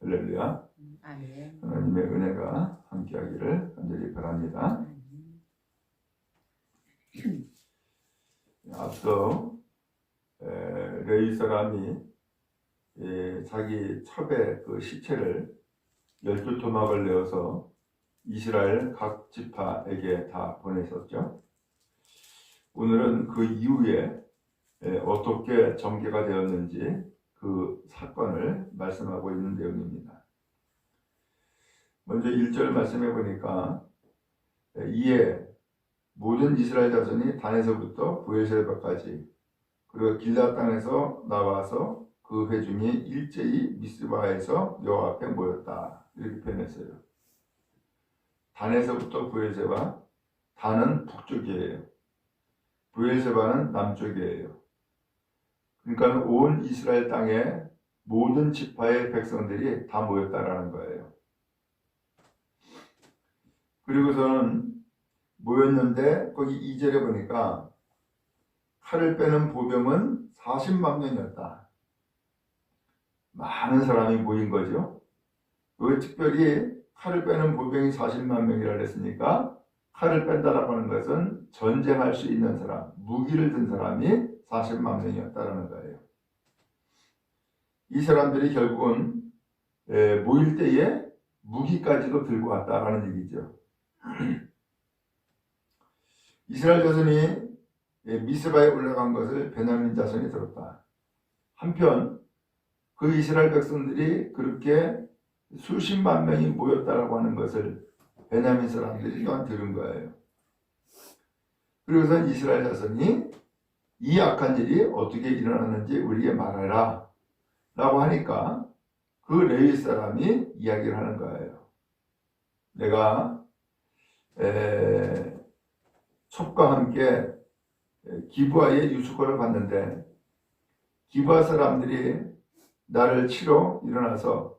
할렐루야. 아멘. 하나님의 은혜가 함께하기를 간절히 바랍니다. 앞서 에, 레위 사람이 에, 자기 첩의 그 시체를 열두 토막을 내어서 이스라엘 각 지파에게 다 보냈었죠. 오늘은 그 이후에 에, 어떻게 전개가 되었는지 그 사건을 말씀하고 있는 내용입니다. 먼저 1절 말씀해 보니까 이에 모든 이스라엘 자손이 단에서부터 부엘세바까지 그리고 길라 땅에서 나와서 그 회중이 일제히 미스바에서 여호와 앞에 모였다 이렇게 표현했어요. 단에서부터 부엘세바 단은 북쪽이에요. 부엘세바는 남쪽이에요. 그러니까 온 이스라엘 땅에 모든 지파의 백성들이 다 모였다라는 거예요. 그리고서는 모였는데 거기 2절에 보니까 칼을 빼는 보병은 40만 명이었다. 많은 사람이 모인 거죠. 왜 특별히 칼을 빼는 보병이 40만 명이라 그랬으니까 칼을 뺀다라고 하는 것은 전쟁할 수 있는 사람, 무기를 든 사람이 40만 명이었다라는 거예요. 이 사람들이 결국은 에, 모일 때에 무기까지도 들고 왔다라는 얘기죠. 이스라엘 자손이 미스바에 올라간 것을 베냐민 자손이 들었다. 한편 그 이스라엘 백성들이 그렇게 수십만 명이 모였다라고 하는 것을 베냐민 사람들이 또한 들은 거예요. 그리고서 이스라엘 자손이 이 악한 일이 어떻게 일어났는지 우리에게 말하라 라고 하니까 그 레위 사람이 이야기를 하는 거예요. 내가 에, 첩과 함께 기부하의 유수코를 봤는데 기부하 사람들이 나를 치러 일어나서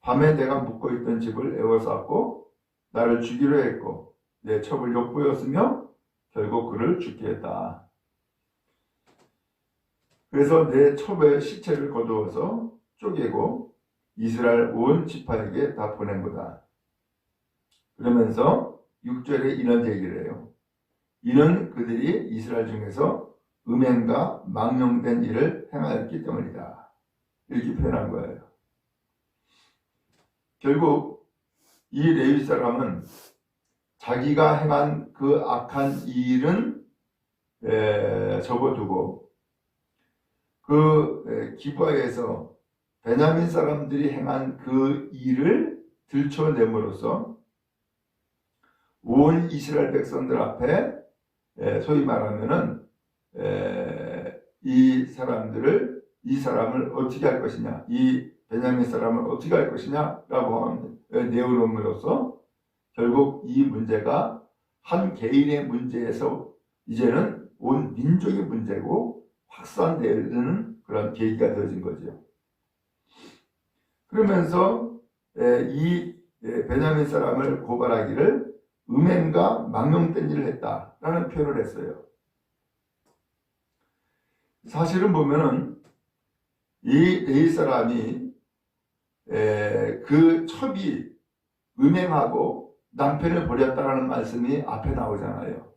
밤에 내가 묵고 있던 집을 에워쌌고 나를 죽이려 했고 내 첩을 욕보였으며 결국 그를 죽게 했다. 그래서 내 첩의 시체를 거두어서 쪼개고 이스라엘 온 지파에게 다 보낸 거다. 그러면서 6절에 이런 얘기를 해요. 이는 그들이 이스라엘 중에서 음행과 망령된 일을 행하였기 때문이다. 이렇게 표현한 거예요. 결국 이 레위 사람은 자기가 행한 그 악한 일은 에, 접어두고 그 기부하에서 베냐민 사람들이 행한 그 일을 들춰냄으로써 온 이스라엘 백성들 앞에 소위 말하면은 이 사람들을 이 사람을 어떻게 할 것이냐, 이 베냐민 사람을 어떻게 할 것이냐라고 내어놓음으로써 결국 이 문제가 한 개인의 문제에서 이제는 온 민족의 문제고 확산되는 그런 계기가 되어진 거죠. 그러면서 이 베냐민 사람을 고발하기를 음행과 일을 했다라는 표현을 했어요. 사실은 보면은 이 레이 사람이 그 첩이 음행하고 남편을 버렸다라는 말씀이 앞에 나오잖아요.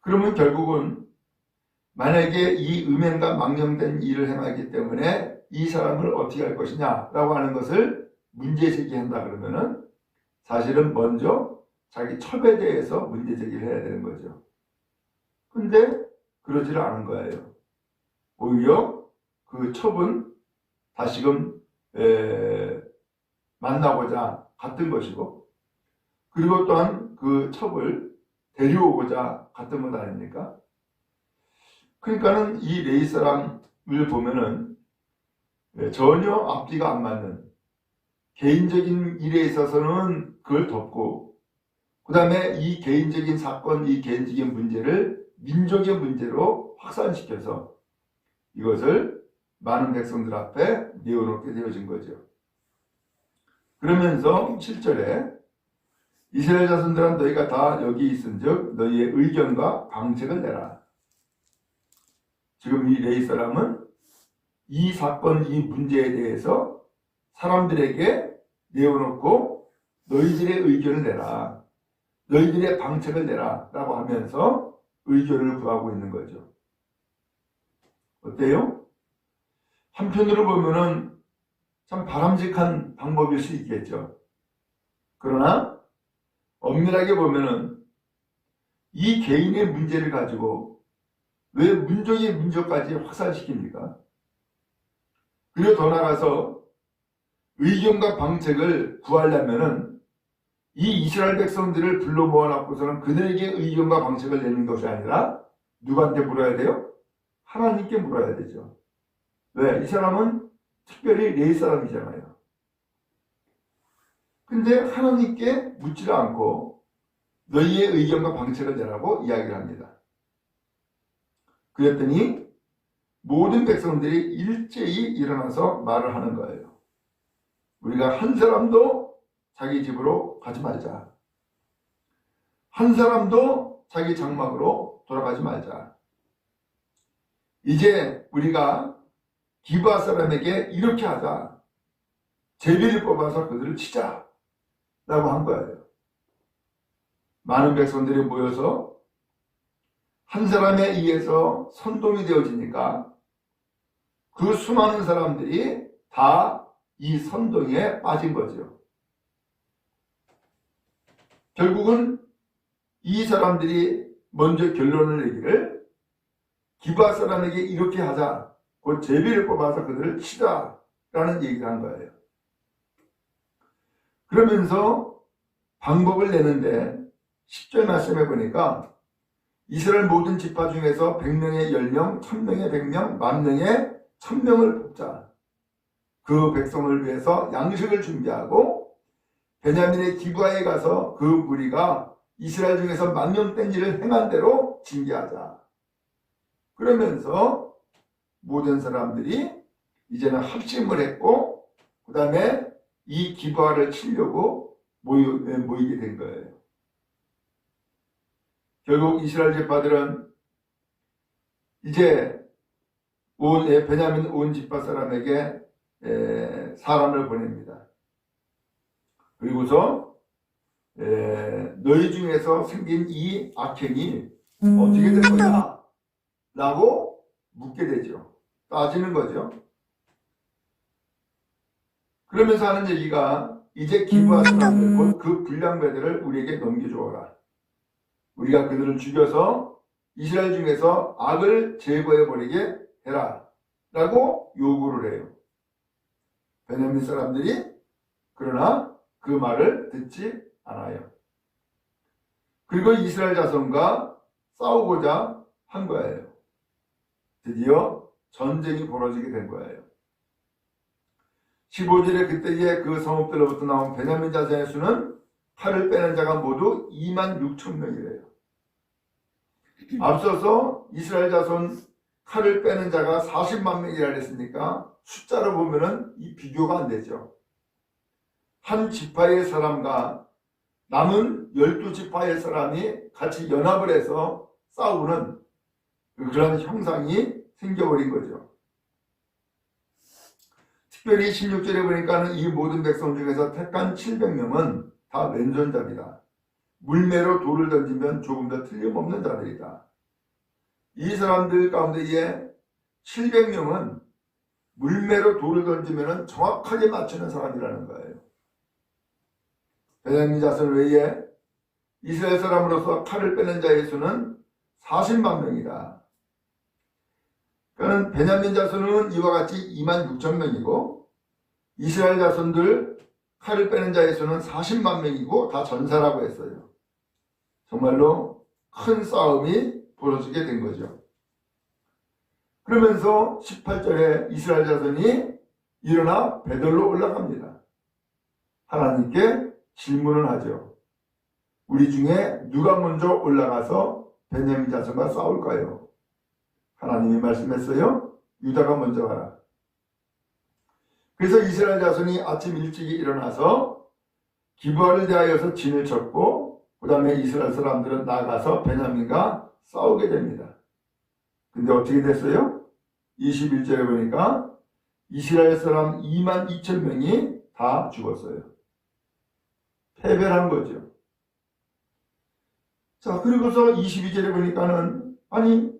그러면 결국은 만약에 이 음행과 망령된 일을 행하기 때문에 이 사람을 어떻게 할 것이냐라고 하는 것을 문제 제기한다 그러면은 사실은 먼저 자기 첩에 대해서 문제 제기를 해야 되는 거죠. 근데 그러지를 않은 거예요. 오히려 그 첩은 다시금 에, 만나고자 갔던 것이고 그리고 또한 그 첩을 데려오고자 갔던 것 아닙니까? 그러니까는 이 레이 사람을 보면은 전혀 앞뒤가 안 맞는 개인적인 일에 있어서는 그걸 덮고 그 다음에 이 개인적인 사건, 이 개인적인 문제를 민족의 문제로 확산시켜서 이것을 많은 백성들 앞에 내어놓게 되어진 거죠. 그러면서 7절에 이스라엘 자손들은 너희가 다 여기 있은 즉 너희의 의견과 방책을 내라. 지금 이 레이 사람은 이 사건, 이 문제에 대해서 사람들에게 내어놓고 너희들의 의견을 내라. 너희들의 방책을 내라. 라고 하면서 의견을 구하고 있는 거죠. 어때요? 한편으로 보면은 참 바람직한 방법일 수 있겠죠. 그러나 엄밀하게 보면은 이 개인의 문제를 가지고 왜 민족의 민족까지 확산시킵니까? 그리고 더 나아가서 의견과 방책을 구하려면은 이 이스라엘 백성들을 불러 모아놓고서는 그들에게 의견과 방책을 내는 것이 아니라 누구한테 물어야 돼요? 하나님께 물어야 되죠. 왜? 이 사람은 특별히 레이 사람이잖아요. 근데 하나님께 묻지를 않고 너희의 의견과 방책을 내라고 이야기를 합니다. 그랬더니 모든 백성들이 일제히 일어나서 말을 하는 거예요. 우리가 한 사람도 자기 집으로 가지 말자. 한 사람도 자기 장막으로 돌아가지 말자. 이제 우리가 기부하 사람에게 이렇게 하자. 제비를 뽑아서 그들을 치자. 라고 한 거예요. 많은 백성들이 모여서 한 사람에 의해서 선동이 되어지니까 그 수많은 사람들이 다 이 선동에 빠진 거죠. 결국은 이 사람들이 먼저 결론을 내기를 기부할 사람에게 이렇게 하자. 곧 제비를 뽑아서 그들을 치자. 라는 얘기를 한 거예요. 그러면서 방법을 내는데 10절 말씀해 보니까 이스라엘 모든 지파 중에서 100명의 10명, 1000명의 100명, 만명의 1000명을 뽑자. 그 백성을 위해서 양식을 준비하고 베냐민의 기부하에 가서 그 무리가 이스라엘 중에서 만명 땡지를 행한 대로 징계하자. 그러면서 모든 사람들이 이제는 합심을 했고 그 다음에 이 기부하를 치려고 모이, 모이게 된 거예요. 결국 이스라엘 제파들은 이제 온 베냐민 온 집파 사람에게 에, 사람을 보냅니다. 그리고서 에, 너희 중에서 생긴 이 악행이 어떻게 된 거냐? 라고 묻게 되죠. 따지는 거죠. 그러면서 하는 얘기가 이제 기부한 사람들, 곧그 불량배들을 우리에게 넘겨주어라. 우리가 그들을 죽여서 이스라엘 중에서 악을 제거해버리게 해라. 라고 요구를 해요. 베냐민 사람들이 그러나 그 말을 듣지 않아요. 그리고 이스라엘 자손과 싸우고자 한 거예요. 드디어 전쟁이 벌어지게 된 거예요. 15절에 그때에 그 성읍들로부터 나온 베냐민 자손의 수는 칼을 빼는 자가 모두 2만 6천 명이래요. 앞서서 이스라엘 자손 칼을 빼는 자가 40만 명이라 했으니까 숫자로 보면은 이 비교가 안 되죠. 한 지파의 사람과 남은 12지파의 사람이 같이 연합을 해서 싸우는 그런 형상이 생겨버린 거죠. 특별히 16절에 보니까는 이 모든 백성 중에서 택한 700명은 다 왼손잡이다. 물매로 돌을 던지면 조금 더 틀림없는 자들이다. 이 사람들 가운데에 700명은 물매로 돌을 던지면 정확하게 맞추는 사람이라는 거예요. 베냐민 자손 외에 이스라엘 사람으로서 칼을 빼는 자의 수는 40만 명이다. 그러니까 베냐민 자손은 이와 같이 2만 6천 명이고 이스라엘 자손들 칼을 빼는 자의 수는 40만 명이고 다 전사라고 했어요. 정말로 큰 싸움이 벌어지게 된 거죠. 그러면서 18절에 이스라엘 자손이 일어나 베들로 올라갑니다. 하나님께 질문을 하죠. 우리 중에 누가 먼저 올라가서 베냐민 자손과 싸울까요? 하나님이 말씀했어요. 유다가 먼저 가라. 그래서 이스라엘 자손이 아침 일찍이 일어나서 기부하를 대하여서 진을 쳤고 그 다음에 이스라엘 사람들은 나가서 베냐민과 싸우게 됩니다. 근데 어떻게 됐어요? 21절에 보니까 이스라엘 사람 2만 2천 명이 다 죽었어요. 패배를 한 거죠. 자, 그리고서 22절에 보니까는, 아니,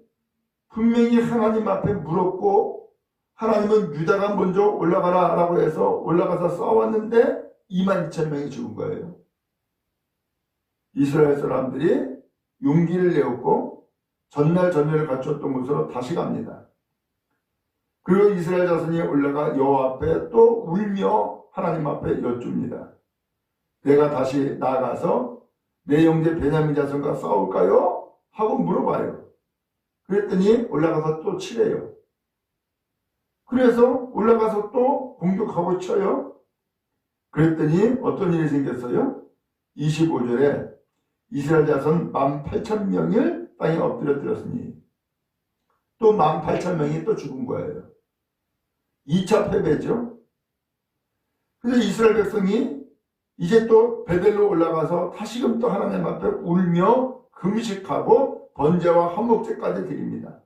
분명히 하나님 앞에 물었고, 하나님은 유다가 먼저 올라가라 라고 해서 올라가서 싸웠는데, 2만 2천 명이 죽은 거예요. 이스라엘 사람들이 용기를 내었고, 전날 전열을 갖췄던 곳으로 다시 갑니다. 그리고 이스라엘 자손이 올라가 여호와 앞에 또 울며 하나님 앞에 여쭙니다. 내가 다시 나아가서 내 형제 베냐민 자손과 싸울까요? 하고 물어봐요. 그랬더니 올라가서 또 치래요. 그래서 올라가서 또 공격하고 쳐요. 그랬더니 어떤 일이 생겼어요? 25절에 이스라엘 자손 18,000명을 땅에 엎드려뜨렸으니 또 18,000명이 또 죽은 거예요. 2차 패배죠. 그래서 이스라엘 백성이 이제 또 베델로 올라가서 다시금 또 하나님 앞에 울며 금식하고 번제와 한목제까지 드립니다.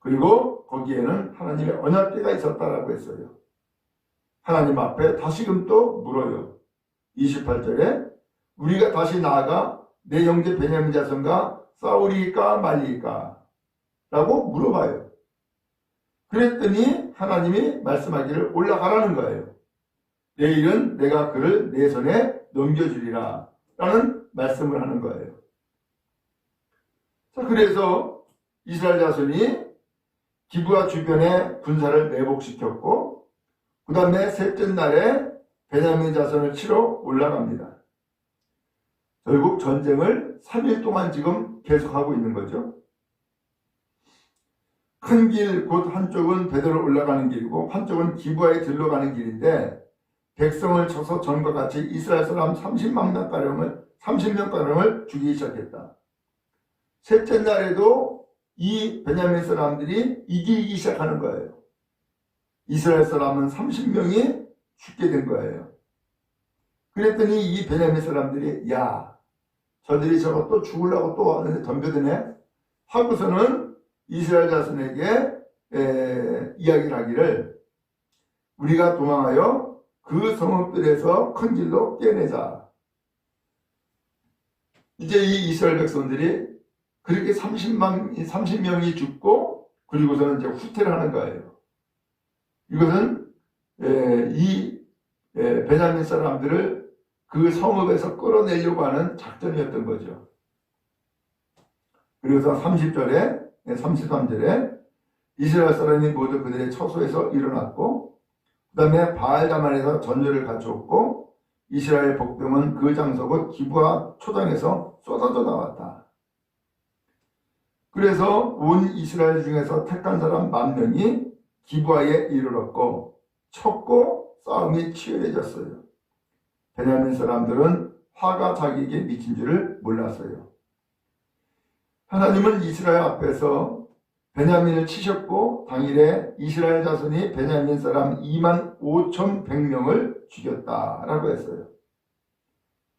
그리고 거기에는 하나님의 언약궤가 있었다라고 했어요. 하나님 앞에 다시금 또 물어요. 28절에 우리가 다시 나아가 내 형제 베냐민 자손과 싸우리까 말리까 라고 물어봐요. 그랬더니 하나님이 말씀하기를 올라가라는 거예요. 내일은 내가 그를 내 손에 넘겨주리라 라는 말씀을 하는 거예요. 자, 그래서 이스라엘 자손이 기부와 주변에 군사를 매복시켰고 그 다음에 셋째 날에 베냐민 자손을 치러 올라갑니다. 결국 전쟁을 3일 동안 지금 계속하고 있는 거죠. 큰 길, 곧 한쪽은 베드로 올라가는 길이고 한쪽은 기부하에 들러가는 길인데 백성을 쳐서 전과 같이 이스라엘 사람 30만 명 가량을 30명 가량을 죽이기 시작했다. 셋째 날에도 이 베냐민 사람들이 이기기 시작하는 거예요. 이스라엘 사람은 30명이 죽게 된 거예요. 그랬더니 이 베냐민 사람들이 야 저들이 저거 또 죽으려고 또 왔는데 덤벼드네 하고서는 이스라엘 자손에게 에, 이야기를 하기를 우리가 도망하여 그 성읍들에서 큰 길로 깨내자. 이제 이 이스라엘 백성들이 그렇게 30만, 30명이 죽고 그리고서는 이제 후퇴를 하는 거예요. 이것은 에, 이 에, 베냐민 사람들을 그 성읍에서 끌어내려고 하는 작전이었던 거죠. 그래서 30절에 33절에 이스라엘 사람이 모두 그들의 처소에서 일어났고 그 다음에 바알다만에서 전열을 갖추었고 이스라엘 복병은 그 장소 곧 기부와 초장에서 쏟아져 나왔다. 그래서 온 이스라엘 중에서 택한 사람 만 명이 기부하에 이르렀고 쳤고 싸움이 치열해졌어요. 베냐민 사람들은 화가 자기에게 미친 줄을 몰랐어요. 하나님은 이스라엘 앞에서 베냐민을 치셨고 당일에 이스라엘 자손이 베냐민 사람 2만 5천 100명을 죽였다라고 했어요.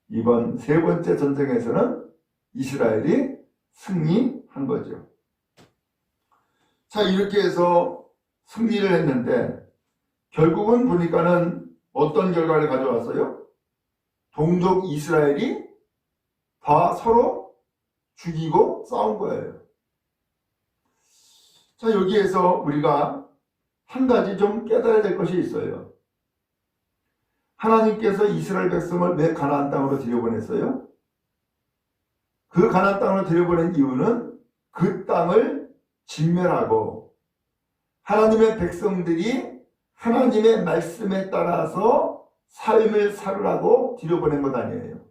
이번 세 번째 전쟁에서는 이스라엘이 승리 한 거죠. 자, 이렇게 해서 승리를 했는데 결국은 보니까는 어떤 결과를 가져왔어요? 동족 이스라엘이 다 서로 죽이고 싸운 거예요. 자, 여기에서 우리가 한 가지 좀 깨달아야 될 것이 있어요. 하나님께서 이스라엘 백성을 왜 가나안 땅으로 들여보냈어요? 그 가나안 땅으로 들여보낸 이유는 그 땅을 진멸하고 하나님의 백성들이 하나님의 말씀에 따라서 삶을 살으라고 들여보낸 것 아니에요.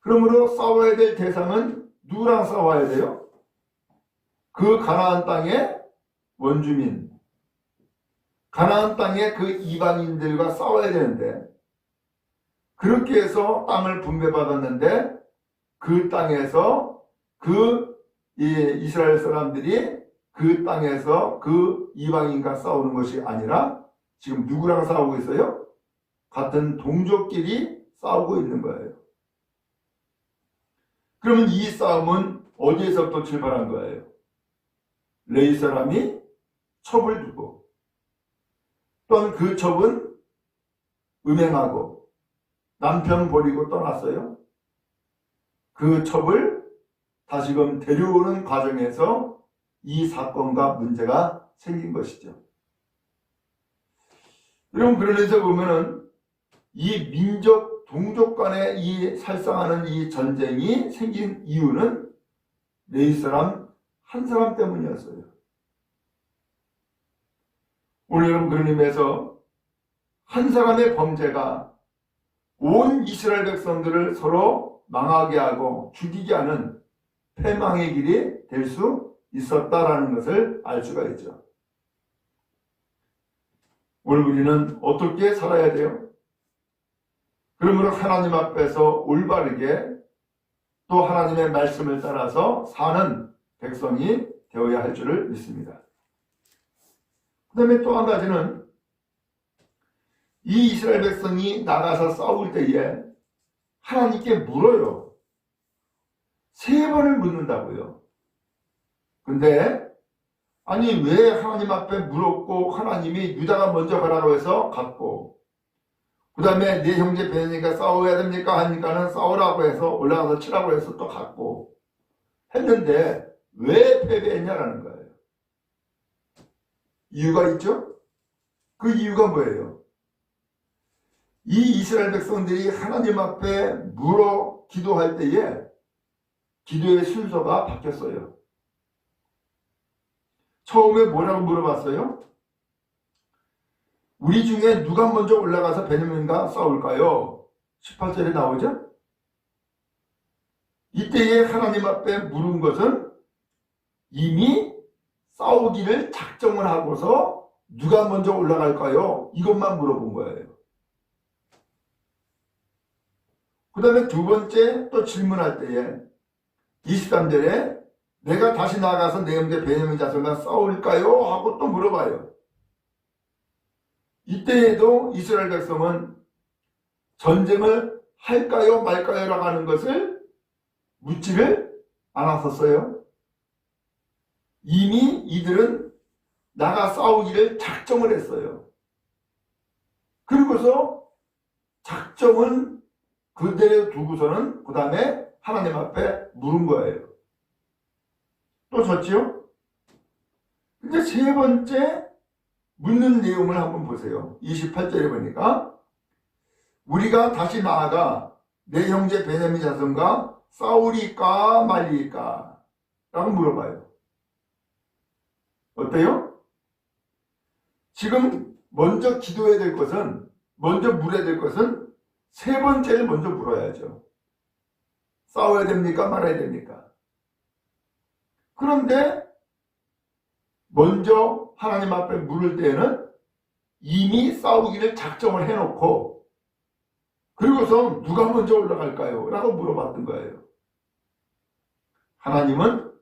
그러므로 싸워야 될 대상은 누구랑 싸워야 돼요? 그 가나안 땅의 원주민, 가나안 땅의 그 이방인들과 싸워야 되는데 그렇게 해서 땅을 분배받았는데 그 땅에서 그 이스라엘 사람들이 그 땅에서 그 이방인과 싸우는 것이 아니라 지금 누구랑 싸우고 있어요? 같은 동족끼리 싸우고 있는 거예요. 그러면 이 싸움은 어디에서부터 출발한 거예요? 레이 사람이 첩을 두고 또한 그 첩은 음행하고 남편 버리고 떠났어요. 그 첩을 다시금 데려오는 과정에서 이 사건과 문제가 생긴 것이죠. 여러분 그러면서 보면은 이 민족 동족 간의 이 살상하는 이 전쟁이 생긴 이유는 네 사람 한 사람 때문이었어요. 오늘 여러분 그런 의미에서 한 사람의 범죄가 온 이스라엘 백성들을 서로 망하게 하고 죽이게 하는 패망의 길이 될 수 있었다라는 것을 알 수가 있죠. 오늘 우리는 어떻게 살아야 돼요? 그러므로 하나님 앞에서 올바르게 또 하나님의 말씀을 따라서 사는 백성이 되어야 할 줄을 믿습니다. 그 다음에 또 한 가지는 이 이스라엘 백성이 나가서 싸울 때에 하나님께 물어요. 세 번을 묻는다고요. 근데 아니 왜 하나님 앞에 물었고 하나님이 유다가 먼저 가라고 해서 갔고 그 다음에 네 형제 베니가 싸워야 됩니까 하니까는 싸우라고 해서 올라가서 치라고 해서 또 갔고 했는데 왜 패배했냐라는 거예요. 이유가 있죠? 그 이유가 뭐예요? 이 이스라엘 백성들이 하나님 앞에 물어 기도할 때에 기도의 순서가 바뀌었어요. 처음에 뭐라고 물어봤어요? 우리 중에 누가 먼저 올라가서 베냐민과 싸울까요? 18절에 나오죠? 이때에 하나님 앞에 물은 것은 이미 싸우기를 작정을 하고서 누가 먼저 올라갈까요? 이것만 물어본 거예요. 그 다음에 두 번째 또 질문할 때에 23절에 내가 다시 나가서 내 형제 베냐민 자손과 싸울까요? 하고 또 물어봐요. 이때에도 이스라엘 백성은 전쟁을 할까요 말까요 라고 하는 것을 묻지를 않았었어요. 이미 이들은 나가 싸우기를 작정을 했어요. 그리고서 작정은 그대로 두고서는 그 다음에 하나님 앞에 물은 거예요. 또 졌지요? 근데 세 번째 묻는 내용을 한번 보세요. 28절에 보니까 우리가 다시 나아가 내 형제 베냐민 자손과 싸우리까 말리까 라고 물어봐요. 어때요? 지금 먼저 기도해야 될 것은 먼저 물어야 될 것은 세 번째를 먼저 물어야죠. 싸워야 됩니까? 말아야 됩니까? 그런데 먼저 하나님 앞에 물을 때에는 이미 싸우기를 작정을 해놓고 그리고서 누가 먼저 올라갈까요? 라고 물어봤던 거예요. 하나님은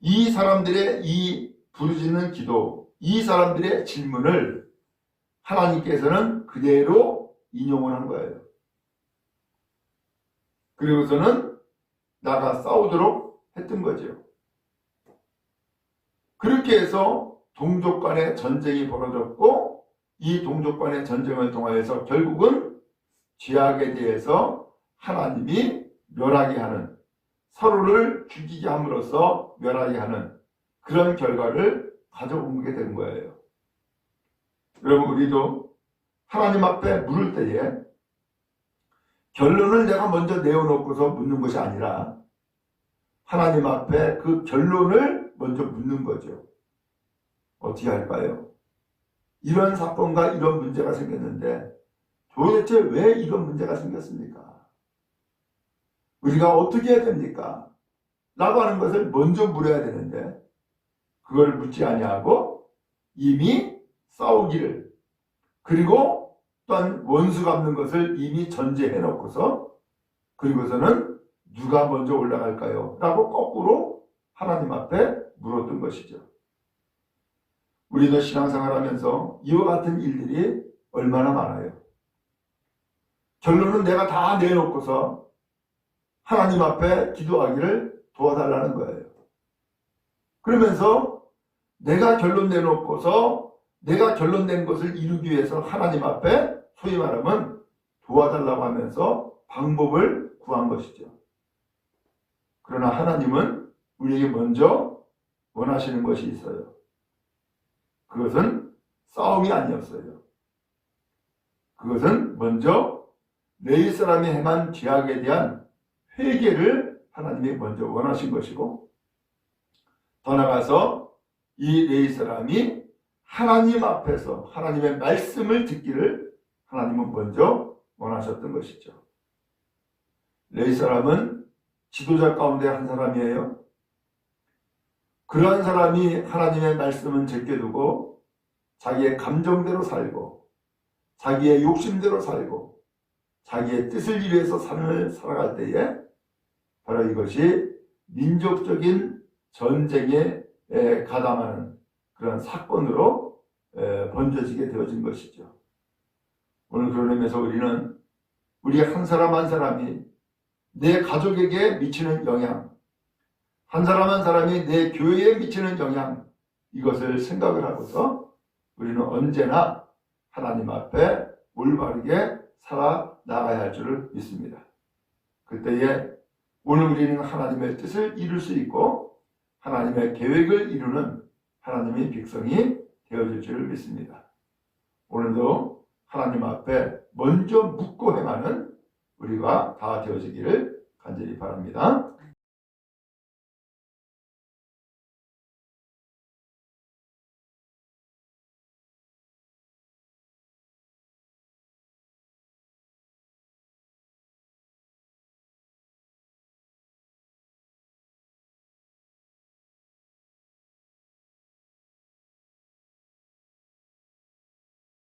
이 사람들의 이 부르짖는 기도, 이 사람들의 질문을 하나님께서는 그대로 인용을 한 거예요. 그리고서는 나가 싸우도록 했던 거죠. 그렇게 해서 동족 간의 전쟁이 벌어졌고 이 동족 간의 전쟁을 통하여서 결국은 죄악에 대해서 하나님이 멸하게 하는 서로를 죽이게 함으로써 멸하게 하는 그런 결과를 가져오게 된 거예요. 여러분 우리도 하나님 앞에 물을 때에 결론을 내가 먼저 내어놓고서 묻는 것이 아니라 하나님 앞에 그 결론을 먼저 묻는 거죠. 어떻게 할까요? 이런 사건과 이런 문제가 생겼는데 도대체 왜 이런 문제가 생겼습니까? 우리가 어떻게 해야 됩니까? 라고 하는 것을 먼저 물어야 되는데 그걸 묻지 아니하고 이미 싸우기를 그리고 또한 원수 갚는 것을 이미 전제해 놓고서 그리고서는 누가 먼저 올라갈까요? 라고 거꾸로 하나님 앞에 물었던 것이죠. 우리도 신앙생활 하면서 이와 같은 일들이 얼마나 많아요. 결론은 내가 다 내놓고서 하나님 앞에 기도하기를 도와달라는 거예요. 그러면서 내가 결론 내놓고서 내가 결론낸 것을 이루기 위해서 하나님 앞에 소위 말하면 도와달라고 하면서 방법을 구한 것이죠. 그러나 하나님은 우리에게 먼저 원하시는 것이 있어요. 그것은 싸움이 아니었어요. 그것은 먼저 내 사람이 행한 죄악에 대한 회개를 하나님이 먼저 원하신 것이고 더 나아가서 이 레이 사람이 하나님 앞에서 하나님의 말씀을 듣기를 하나님은 먼저 원하셨던 것이죠. 레이 사람은 지도자 가운데 한 사람이에요. 그러한 사람이 하나님의 말씀은 제껴두고 자기의 감정대로 살고 자기의 욕심대로 살고 자기의 뜻을 이루어서 삶을 살아갈 때에 바로 이것이 민족적인 전쟁에 에, 가담하는 그런 사건으로 에, 번져지게 되어진 것이죠. 오늘 그런 의미에서 우리는 우리 한 사람 한 사람이 내 가족에게 미치는 영향, 한 사람 한 사람이 내 교회에 미치는 영향, 이것을 생각을 하고서 우리는 언제나 하나님 앞에 올바르게 살아 나가야 할 줄을 믿습니다. 그때에 오늘 우리는 하나님의 뜻을 이룰 수 있고 하나님의 계획을 이루는 하나님의 백성이 되어질 줄을 믿습니다. 오늘도 하나님 앞에 먼저 묻고 행하는 우리가 다 되어지기를 간절히 바랍니다.